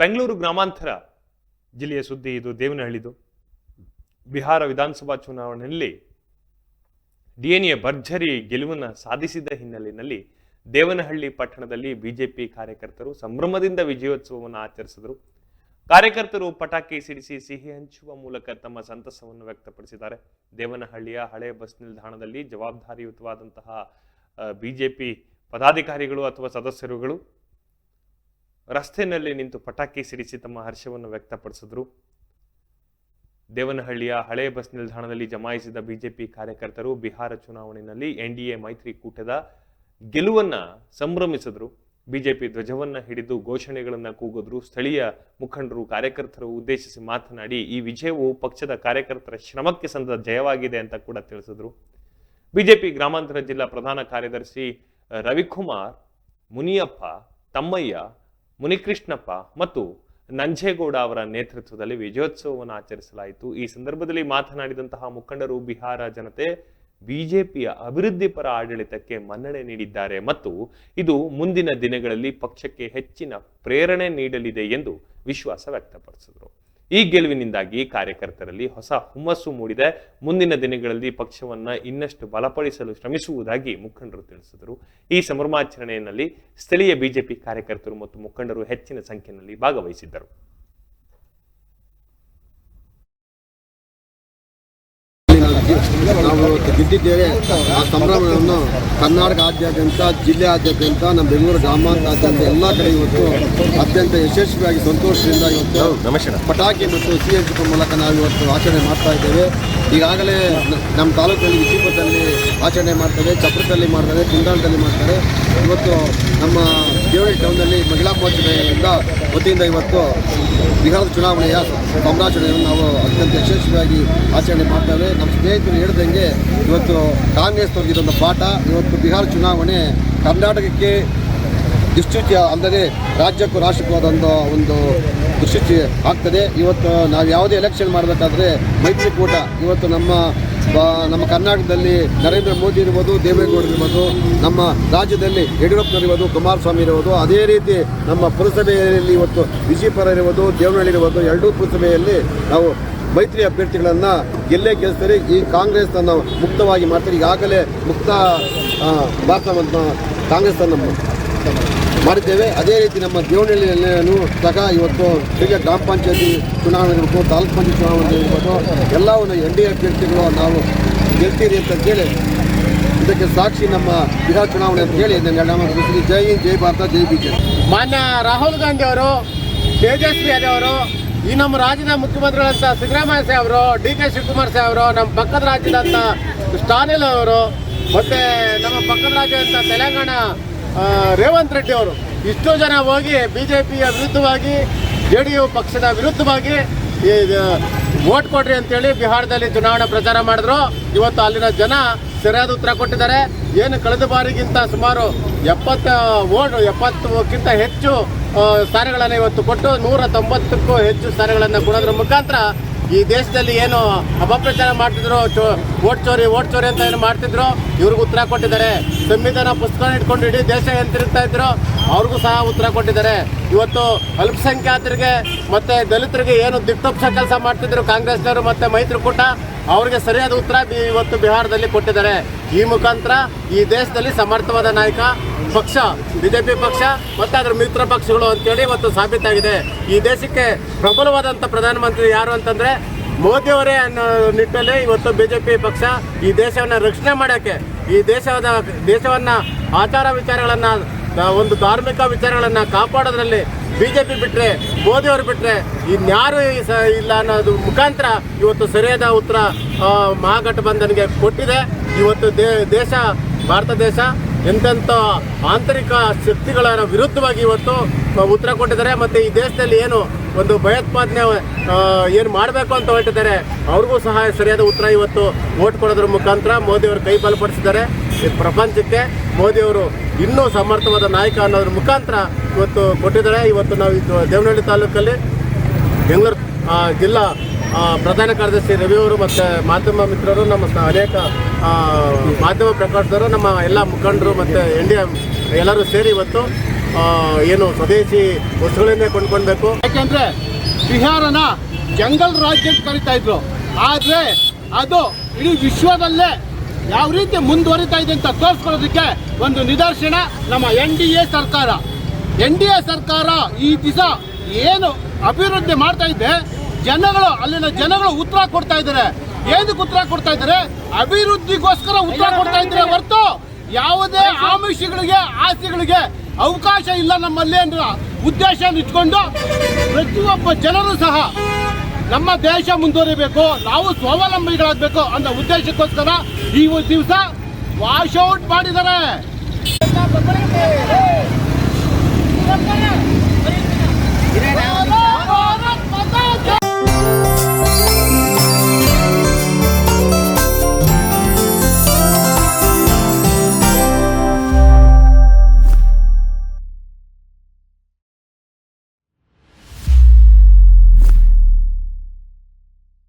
ಬೆಂಗಳೂರು ಗ್ರಾಮಾಂತರ ಜಿಲ್ಲೆಯ ಸುದ್ದಿ ಇದು, ದೇವನಹಳ್ಳಿದು. ಬಿಹಾರ ವಿಧಾನಸಭಾ ಚುನಾವಣೆಯಲ್ಲಿ ಡಿಎನ್ಎ ಭರ್ಜರಿ ಗೆಲುವನ್ನು ಸಾಧಿಸಿದ ಹಿನ್ನೆಲೆಯಲ್ಲಿ ದೇವನಹಳ್ಳಿ ಪಟ್ಟಣದಲ್ಲಿ ಬಿಜೆಪಿ ಕಾರ್ಯಕರ್ತರು ಸಂಭ್ರಮದಿಂದ ವಿಜಯೋತ್ಸವವನ್ನು ಆಚರಿಸಿದರು. ಕಾರ್ಯಕರ್ತರು ಪಟಾಕಿ ಸಿಡಿಸಿ ಸಿಹಿ ಹಂಚುವ ಮೂಲಕ ತಮ್ಮ ಸಂತಸವನ್ನು ವ್ಯಕ್ತಪಡಿಸಿದ್ದಾರೆ. ದೇವನಹಳ್ಳಿಯ ಹಳೆ ಬಸ್ ನಿಲ್ದಾಣದಲ್ಲಿ ಜವಾಬ್ದಾರಿಯುತವಾದಂತಹ ಬಿಜೆಪಿ ಪದಾಧಿಕಾರಿಗಳು ಅಥವಾ ಸದಸ್ಯರುಗಳು ರಸ್ತೆಯಲ್ಲಿ ನಿಂತು ಪಟಾಕಿ ಸಿಡಿಸಿ ತಮ್ಮ ಹರ್ಷವನ್ನು ವ್ಯಕ್ತಪಡಿಸಿದ್ರು. ದೇವನಹಳ್ಳಿಯ ಹಳೆ ಬಸ್ ನಿಲ್ದಾಣದಲ್ಲಿ ಜಮಾಯಿಸಿದ ಬಿಜೆಪಿ ಕಾರ್ಯಕರ್ತರು ಬಿಹಾರ ಚುನಾವಣೆಯಲ್ಲಿ ಎನ್ಡಿಎ ಮೈತ್ರಿಕೂಟದ ಗೆಲುವನ್ನ ಸಂಭ್ರಮಿಸಿದ್ರು. ಬಿಜೆಪಿ ಧ್ವಜವನ್ನ ಹಿಡಿದು ಘೋಷಣೆಗಳನ್ನ ಕೂಗಿದ್ರು. ಸ್ಥಳೀಯ ಮುಖಂಡರು, ಕಾರ್ಯಕರ್ತರು ಉದ್ದೇಶಿಸಿ ಮಾತನಾಡಿ, ಈ ವಿಜಯವು ಪಕ್ಷದ ಕಾರ್ಯಕರ್ತರ ಶ್ರಮಕ್ಕೆ ಸಂದ ಜಯವಾಗಿದೆ ಅಂತ ಕೂಡ ತಿಳಿಸಿದ್ರು. ಬಿಜೆಪಿ ಗ್ರಾಮಾಂತರ ಜಿಲ್ಲಾ ಪ್ರಧಾನ ಕಾರ್ಯದರ್ಶಿ ರವಿಕುಮಾರ್ ಮುನಿಯಪ್ಪ, ತಮ್ಮಯ್ಯ ಮುನಿಕೃಷ್ಣಪ್ಪ ಮತ್ತು ನಂಜೇಗೌಡ ಅವರ ನೇತೃತ್ವದಲ್ಲಿ ವಿಜಯೋತ್ಸವವನ್ನು ಆಚರಿಸಲಾಯಿತು. ಈ ಸಂದರ್ಭದಲ್ಲಿ ಮಾತನಾಡಿದಂತಹ ಮುಖಂಡರು, ಬಿಹಾರ ಜನತೆ ಬಿಜೆಪಿಯ ಅಭಿವೃದ್ಧಿ ಪರ ಆಡಳಿತಕ್ಕೆ ಮನ್ನಣೆ ನೀಡಿದ್ದಾರೆ ಮತ್ತು ಇದು ಮುಂದಿನ ದಿನಗಳಲ್ಲಿ ಪಕ್ಷಕ್ಕೆ ಹೆಚ್ಚಿನ ಪ್ರೇರಣೆ ನೀಡಲಿದೆ ಎಂದು ವಿಶ್ವಾಸ ವ್ಯಕ್ತಪಡಿಸಿದರು. ಈ ಗೆಲುವಿನಿಂದಾಗಿ ಕಾರ್ಯಕರ್ತರಲ್ಲಿ ಹೊಸ ಹುಮ್ಮಸ್ಸು ಮೂಡಿದೆ. ಮುಂದಿನ ದಿನಗಳಲ್ಲಿ ಪಕ್ಷವನ್ನ ಇನ್ನಷ್ಟು ಬಲಪಡಿಸಲು ಶ್ರಮಿಸುವುದಾಗಿ ಮುಖಂಡರು ತಿಳಿಸಿದರು. ಈ ಸಂಭ್ರಮಾಚರಣೆಯಲ್ಲಿ ಸ್ಥಳೀಯ ಬಿಜೆಪಿ ಕಾರ್ಯಕರ್ತರು ಮತ್ತು ಮುಖಂಡರು ಹೆಚ್ಚಿನ ಸಂಖ್ಯೆಯಲ್ಲಿ ಭಾಗವಹಿಸಿದ್ದರು ನಾವು ಇವತ್ತು ಗೆದ್ದಿದ್ದೇವೆ. ಆ ಸಂಭ್ರಮಗಳನ್ನು ಕರ್ನಾಟಕ ಜಿಲ್ಲೆಯಾದ್ಯಂತ ನಮ್ಮ ಬೆಂಗಳೂರು ಗ್ರಾಮಾಂತರಾದ್ಯಂತ ಎಲ್ಲ ಕಡೆ ಇವತ್ತು ಅತ್ಯಂತ ಯಶಸ್ವಿಯಾಗಿ ಸಂತೋಷದಿಂದ ಇವತ್ತು ಪಟಾಕಿ ಮತ್ತು ಸಿ ಎಸ್ ಮೂಲಕ ನಾವು ಇವತ್ತು ಆಚರಣೆ ಮಾಡ್ತಾ ಇದ್ದೇವೆ. ಈಗಾಗಲೇ ನಮ್ಮ ತಾಲೂಕಲ್ಲಿ ವಿಜಯಪುರದಲ್ಲಿ ಆಚರಣೆ ಮಾಡ್ತಾರೆ ಚಪ್ರದಲ್ಲಿ ಮಾಡ್ತಾರೆ ಕುಂದಾಳದಲ್ಲಿ ಮಾಡ್ತಾರೆ. ಇವತ್ತು ನಮ್ಮ ದೇವಳಿ ಟೌನ್ನಲ್ಲಿ ಮಹಿಳಾ ಮೋರ್ಚಾದಿಂದ ವತಿಯಿಂದ ಇವತ್ತು ಬಿಹಾರದ ಚುನಾವಣೆಯ ಸಂಭ್ರಾಚರಣೆಯನ್ನು ನಾವು ಅತ್ಯಂತ ಯಶಸ್ವಿಯಾಗಿ ಆಚರಣೆ ಮಾಡ್ತೇವೆ. ನಮ್ಮ ಸ್ನೇಹಿತರು ಹೇಳ್ದಂಗೆ ಇವತ್ತು ಕಾಂಗ್ರೆಸ್ ಇದೊಂದು ಪಾಠ, ಇವತ್ತು ಬಿಹಾರ ಚುನಾವಣೆ ಕರ್ನಾಟಕಕ್ಕೆ ದುಶ್ಚಿತಿ ಅಂದರೆ ರಾಜ್ಯಕ್ಕೂ ರಾಷ್ಟ್ರಕ್ಕೂ ಆದಂಥ ಒಂದು ದುಶ್ಚುಚಿ ಆಗ್ತದೆ. ಇವತ್ತು ನಾವು ಯಾವುದೇ ಎಲೆಕ್ಷನ್ ಮಾಡಬೇಕಾದ್ರೆ ಮೈತ್ರಿಕೂಟ, ಇವತ್ತು ನಮ್ಮ ನಮ್ಮ ಕರ್ನಾಟಕದಲ್ಲಿ ನರೇಂದ್ರ ಮೋದಿ ಇರ್ಬೋದು, ದೇವೇಗೌಡ ಇರ್ಬೋದು, ನಮ್ಮ ರಾಜ್ಯದಲ್ಲಿ ಯಡಿಯೂರಪ್ಪನವರಿರ್ಬೋದು ಕುಮಾರಸ್ವಾಮಿ ಇರ್ಬೋದು, ಅದೇ ರೀತಿ ನಮ್ಮ ಪುರಸಭೆಯಲ್ಲಿ ಇವತ್ತು ವಿಜಯಪುರ ಇರ್ಬೋದು, ದೇವನಹಳ್ಳಿ ಇರ್ಬೋದು, ಎರಡೂ ಪುರಸಭೆಯಲ್ಲಿ ನಾವು ಮೈತ್ರಿ ಅಭ್ಯರ್ಥಿಗಳನ್ನು ಗೆಲ್ಲೇ ಗೆಲ್ಲಿಸ್ತಾರೆ ಈ ಕಾಂಗ್ರೆಸ್ ತನ್ನ ಮುಕ್ತವಾಗಿ ಮಾಡ್ತಾರೆ. ಈಗಾಗಲೇ ಮುಕ್ತ ಭಾರತವನ್ನು ಕಾಂಗ್ರೆಸ್ ಕಾಂಗ್ರೆಸ್ಸನ್ನು ಮಾಡಿದ್ದೇವೆ ಅದೇ ರೀತಿ ನಮ್ಮ ದೇವನಹಳ್ಳಿಯಲ್ಲೂ ಸಹ ಇವತ್ತು ಹೀಗೆ ಗ್ರಾಮ ಪಂಚಾಯತಿ ಚುನಾವಣೆ ಇರ್ಬೋದು, ತಾಲೂಕು ಪಂಚಾಯತ್ ಚುನಾವಣೆ ಇರ್ಬೋದು, ಎಲ್ಲವನ್ನು ಎನ್ ಡಿ ಅಭ್ಯರ್ಥಿಗಳು ನಾವು ಗೆಲ್ತೀರಿ ಹೇಳಿ ಇದಕ್ಕೆ ಸಾಕ್ಷಿ ನಮ್ಮ ಬಿಹಾರ ಚುನಾವಣೆ ಅಂತ ಹೇಳಿ ನಮ್ಮ. ಜೈ ಹಿಂದ್, ಜೈ ಭಾರತ, ಜೈ ಬಿಜೆಪಿ ಮಾನ್ಯ ರಾಹುಲ್ ಗಾಂಧಿ ಅವರು, ತೇಜಸ್ವಿ ಅವರು, ಈ ನಮ್ಮ ರಾಜ್ಯದ ಮುಖ್ಯಮಂತ್ರಿಗಳಂತ ಸಿದ್ದರಾಮಯ್ಯ ಸಾಹೇಬ್ ಅವರು, ಡಿ ಕೆ ಶಿವಕುಮಾರ್ ಸಾಹೇಬ್ ಅವರು, ನಮ್ಮ ಪಕ್ಕದ ರಾಜ್ಯದಂತ ಸ್ಟಾನಿಲ್ ಅವರು, ಮತ್ತೆ ನಮ್ಮ ಪಕ್ಕದ ರಾಜ್ಯ ಅಂತ ತೆಲಂಗಾಣ ರೇವಂತ್ ರೆಡ್ಡಿ ಅವರು. ಇಷ್ಟು ಜನ ಹೋಗಿ ಬಿ ಜೆ ಪಿಯ ವಿರುದ್ಧವಾಗಿ ಜೆ ಡಿ ಯು ಪಕ್ಷದ ವಿರುದ್ಧವಾಗಿ ವೋಟ್ ಕೊಡ್ರಿ ಅಂತೇಳಿ ಬಿಹಾರದಲ್ಲಿ ಚುನಾವಣಾ ಪ್ರಚಾರ ಮಾಡಿದ್ರು. ಇವತ್ತು ಅಲ್ಲಿನ ಜನ ಸರಿಯಾದ ಉತ್ತರ ಕೊಟ್ಟಿದ್ದಾರೆ. ಏನು ಕಳೆದ ಬಾರಿಗಿಂತ ಸುಮಾರು ಎಪ್ಪತ್ತ ಓಟ್ ಎಪ್ಪತ್ತಕ್ಕಿಂತ ಹೆಚ್ಚು ಸ್ಥಾನಗಳನ್ನು ಇವತ್ತು ಕೊಟ್ಟು ನೂರ ತೊಂಬತ್ತಕ್ಕೂ ಹೆಚ್ಚು ಸ್ಥಾನಗಳನ್ನು ಕೊಡೋದ್ರ ಮುಖಾಂತರ ಈ ದೇಶದಲ್ಲಿ ಏನು ಅಪಪ್ರಚಾರ ಮಾಡ್ತಿದ್ರು ಓಟ್ ಚೋರಿ ಓಟ್ ಚೋರಿ ಅಂತ ಏನು ಮಾಡ್ತಿದ್ರು, ಇವ್ರಿಗೂ ಉತ್ತರ ಕೊಟ್ಟಿದ್ದಾರೆ. ಸಂವಿಧಾನ ಪುಸ್ತಕ ಇಟ್ಕೊಂಡು ಇಡೀ ದೇಶ ಏನು ತಿರುಗ್ತಾ ಇದ್ರು, ಅವ್ರಿಗೂ ಸಹ ಉತ್ತರ ಕೊಟ್ಟಿದ್ದಾರೆ. ಇವತ್ತು ಅಲ್ಪಸಂಖ್ಯಾತರಿಗೆ ಮತ್ತೆ ದಲಿತರಿಗೆ ಏನು ದಿಕ್ತಪ್ಸ ಕೆಲಸ ಮಾಡ್ತಿದ್ರು ಕಾಂಗ್ರೆಸ್ನವರು ಮತ್ತೆ ಮೈತ್ರಿಕೂಟ, ಅವ್ರಿಗೆ ಸರಿಯಾದ ಉತ್ತರ ಇವತ್ತು ಬಿಹಾರದಲ್ಲಿ ಕೊಟ್ಟಿದ್ದಾರೆ. ಈ ಮುಖಾಂತರ ಈ ದೇಶದಲ್ಲಿ ಸಮರ್ಥವಾದ ನಾಯಕ, ಪಕ್ಷ, ಬಿಜೆಪಿ ಪಕ್ಷ ಮತ್ತೆ ಅದರ ಮಿತ್ರ ಪಕ್ಷಗಳು ಅಂತೇಳಿ ಇವತ್ತು ಸಾಬೀತಾಗಿದೆ. ಈ ದೇಶಕ್ಕೆ ಪ್ರಬಲವಾದಂಥ ಪ್ರಧಾನಮಂತ್ರಿ ಯಾರು ಅಂತಂದ್ರೆ ಮೋದಿಯವರೇ ಅನ್ನೋ ನಿಟ್ಟಲ್ಲಿ ಇವತ್ತು ಬಿಜೆಪಿ ಪಕ್ಷ ಈ ದೇಶವನ್ನ ರಕ್ಷಣೆ ಮಾಡೋಕ್ಕೆ ಈ ದೇಶದ ದೇಶವನ್ನ ಆಚಾರ ವಿಚಾರಗಳನ್ನ ಒಂದು ಧಾರ್ಮಿಕ ವಿಚಾರಗಳನ್ನ ಕಾಪಾಡೋದ್ರಲ್ಲಿ ಬಿಜೆಪಿ ಬಿಟ್ರೆ ಮೋದಿ ಅವರು ಬಿಟ್ರೆ ಇನ್ಯಾರು ಇಲ್ಲ ಅನ್ನೋದು ಮುಖಾಂತರ ಇವತ್ತು ಸರಿಯಾದ ಉತ್ತರ ಮಹಾಗಠಬಂಧನ್ಗೆ ಕೊಟ್ಟಿದೆ. ಇವತ್ತು ದೇಶ, ಭಾರತ ದೇಶ ಎಂತೆಂಥ ಆಂತರಿಕ ಶಕ್ತಿಗಳ ವಿರುದ್ಧವಾಗಿ ಇವತ್ತು ಉತ್ತರ ಕೊಟ್ಟಿದ್ದಾರೆ. ಮತ್ತು ಈ ದೇಶದಲ್ಲಿ ಏನು ಒಂದು ಭಯೋತ್ಪಾದನೆ ಏನು ಮಾಡಬೇಕು ಅಂತ ಹೊರಟಿದ್ದಾರೆ, ಅವ್ರಿಗೂ ಸಹ ಸರಿಯಾದ ಉತ್ತರ ಇವತ್ತು ಓಟ್ ಕೊಡೋದ್ರ ಮುಖಾಂತರ ಮೋದಿಯವರು ಕೈ ಬಲಪಡಿಸಿದ್ದಾರೆ. ಪ್ರಪಂಚಕ್ಕೆ ಮೋದಿಯವರು ಇನ್ನೂ ಸಮರ್ಥವಾದ ನಾಯಕ ಅನ್ನೋದ್ರ ಮುಖಾಂತರ ಇವತ್ತು ಕೊಟ್ಟಿದ್ದಾರೆ. ಇವತ್ತು ನಾವು ಇದು ದೇವನಹಳ್ಳಿ ತಾಲೂಕಲ್ಲಿ ಬೆಂಗಳೂರು ಜಿಲ್ಲಾ ಪ್ರಧಾನ ಕಾರ್ಯದರ್ಶಿ ರವಿ ಅವರು ಮತ್ತು ಮಾಧ್ಯಮ ಮಿತ್ರರು, ನಮ್ಮ ಅನೇಕ ಮಾಧ್ಯಮ ಪ್ರಕಾಶದವರು ನಮ್ಮ ಎಲ್ಲ ಮುಖಂಡರು ಮತ್ತು ಎನ್ ಡಿ ಎಲ್ಲರೂ ಸೇರಿ ಇವತ್ತು ಏನು ಸ್ವದೇಶಿ ವಸ್ತುಗಳನ್ನೇ ಕೊಂಡ್ಕೊಳ್ಬೇಕು. ಯಾಕೆಂದರೆ ಬಿಹಾರನ ಜಂಗಲ್ ರಾಜ್ಯ ಅಂತ ಕರಿತಾ ಇದ್ರು. ಆದರೆ ಅದು ಇಡೀ ವಿಶ್ವದಲ್ಲೇ ಯಾವ ರೀತಿ ಮುಂದುವರಿತಾ ಇದೆ ಅಂತ ತೋರಿಸ್ಕೊಳ್ಳೋದಕ್ಕೆ ಒಂದು ನಿದರ್ಶನ ನಮ್ಮ ಎನ್ ಡಿ ಎ ಸರ್ಕಾರ. ಎನ್ ಡಿ ಎ ಸರ್ಕಾರ ಈ ದಿವಸ ಏನು ಅಭಿವೃದ್ಧಿ ಮಾಡ್ತಾ ಇದೆ, ಜನಗಳು, ಅಲ್ಲಿನ ಜನಗಳು ಉತ್ತರ ಕೊಡ್ತಾ ಇದ್ದಾರೆ. ಏನಕ್ಕೆ ಉತ್ತರ ಕೊಡ್ತಾ ಇದ್ದಾರೆ? ಅಭಿವೃದ್ಧಿಗೋಸ್ಕರ ಉತ್ತರ ಕೊಡ್ತಾ ಇದ್ದಾರೆ ಹೊರತು ಯಾವುದೇ ಆಮಿಷಗಳಿಗೆ, ಆಸ್ತಿಗಳಿಗೆ ಅವಕಾಶ ಇಲ್ಲ ನಮ್ಮಲ್ಲಿ ಅನ್ನೋ ಉದ್ದೇಶ ಇಟ್ಕೊಂಡು ಪ್ರತಿಯೊಬ್ಬ ಜನರು ಸಹ ನಮ್ಮ ದೇಶ ಮುಂದುವರಿಬೇಕು ನಾವು ಸ್ವಾವಲಂಬಿಗಳಾಗಬೇಕು ಅನ್ನೋ ಉದ್ದೇಶಕ್ಕೋಸ್ಕರ ಈ ದಿವಸ ವಾಶ್ ಔಟ್ ಮಾಡಿದ್ದಾರೆ.